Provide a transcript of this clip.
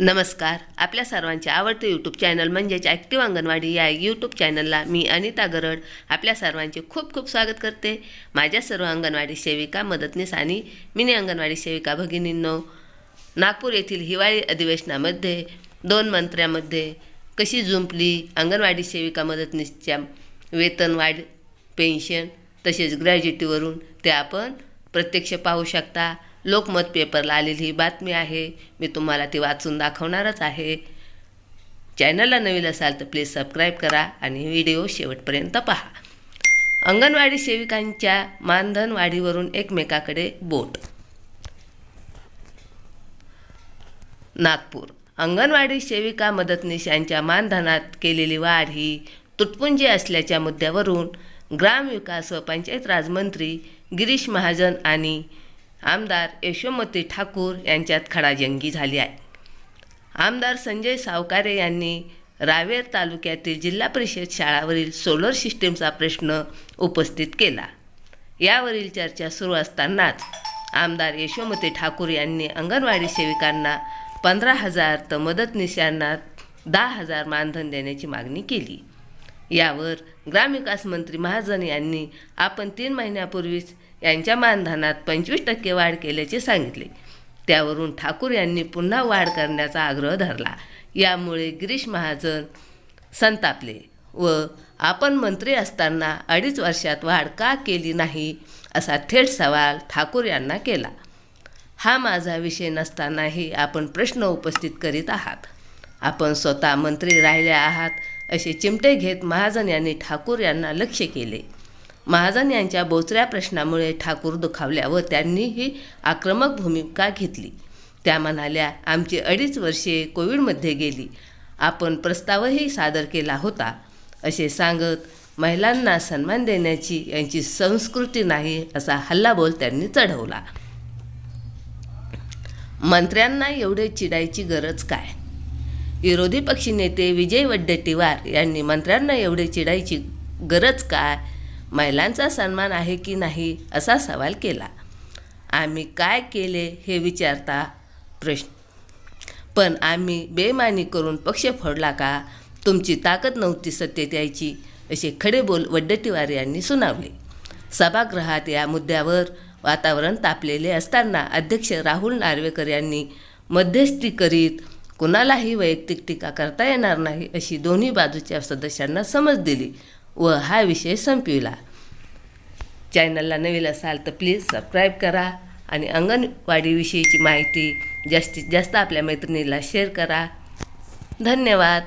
नमस्कार. आपल्या सर्वांचे आवडते यूट्यूब चॅनल म्हणजेच ॲक्टिव्ह अंगणवाडी या यूट्यूब चॅनलला मी अनिता गरड आपल्या सर्वांचे खूप खूप स्वागत करते. माझ्या सर्व अंगणवाडी सेविका मदतनीस आणि मिनी अंगणवाडी सेविका भगिनींनो नागपूर येथील हिवाळी अधिवेशनामध्ये दोन मंत्र्यामध्ये कशी जुंपली अंगणवाडी सेविका मदतनीसच्या वेतन वाढ पेन्शन तसेच ग्रॅज्युटीवरून ते आपण प्रत्यक्ष पाहू शकता. लोकमत पेपरला आलेली ही बातमी आहे. मी तुम्हाला ती वाचून दाखवणारच आहे. चॅनलला नवीन असाल तर प्लीज सबस्क्राईब करा आणि व्हिडिओ शेवटपर्यंत पहा. अंगणवाडी सेविकांच्या मानधन वाढीवरून एकमेकाकडे बोट. नागपूर. अंगणवाडी सेविका मदतनीस यांच्या मानधनात केलेली वाढ ही तुटपुंजी असल्याच्या मुद्द्यावरून ग्रामविकास व पंचायत राजमंत्री गिरीश महाजन आणि आमदार यशोमती ठाकूर यांच्यात खडाजंगी झाली आहे. आमदार संजय सावकारे यांनी रावेर तालुक्यातील जिल्हा परिषद शाळावरील सोलर सिस्टीमचा प्रश्न उपस्थित केला. यावरील चर्चा सुरू असतानाच आमदार यशोमती ठाकूर यांनी अंगणवाडी सेविकांना पंधरा हजार तर मदतनीसांना दहा हजार मानधन देण्याची मागणी केली. यावर ग्रामविकास मंत्री महाजन यांनी आपण तीन महिन्यापूर्वीच यांच्या मानधनात पंचवीस टक्के वाढ केल्याचे सांगितले. त्यावरून ठाकूर यांनी पुन्हा वाढ करण्याचा आग्रह धरला. यामुळे गिरीश महाजन संतापले व आपण मंत्री असताना अडीच वर्षात वाढ का केली नाही असा थेट सवाल ठाकूर यांना केला. हा माझा विषय नसतानाही आपण प्रश्न उपस्थित करीत आहात. आपण स्वतः मंत्री राहिले आहात असे चिमटे घेत महाजन यांनी ठाकूर यांना लक्ष केले. महाजन यांच्या बोचऱ्या प्रश्नामुळे ठाकूर दुखावल्या व त्यांनी ही आक्रमक भूमिका घेतली. त्या म्हणाल्या आमची अडीच वर्षे कोविडमध्ये गेली. आपण प्रस्तावही सादर केला होता. असे सांगत महिलांना सन्मान देण्याची यांची संस्कृती नाही असा हल्लाबोल त्यांनी चढवला. मंत्र्यांना एवढे चिडायची गरज काय? विरोधी पक्षनेते विजय वड्डेटीवार यांनी मंत्र्यांना एवढे चिडायची गरज काय? महिलांचा सन्मान आहे की नाही असा सवाल केला. आम्ही काय केले हे विचारता प्रश्न. पण आम्ही बेमानी करून पक्ष फोडला का? तुमची ताकद नव्हती सत्तेत यायची असे खडे बोल वड्डटीवार यांनी सुनावले. सभागृहात या मुद्द्यावर वातावरण तापलेले असताना अध्यक्ष राहुल नार्वेकर यांनी मध्यस्थी करीत कुणालाही वैयक्तिक टीका करता येणार नाही अशी दोन्ही बाजूच्या सदस्यांना समज दिली. व हा विषय संपविला. चॅनलला नवीन असाल तर प्लीज सबस्क्राईब करा आणि अंगणवाडीविषयीची माहिती जास्तीत जास्त आपल्या मैत्रिणीला शेअर करा. धन्यवाद.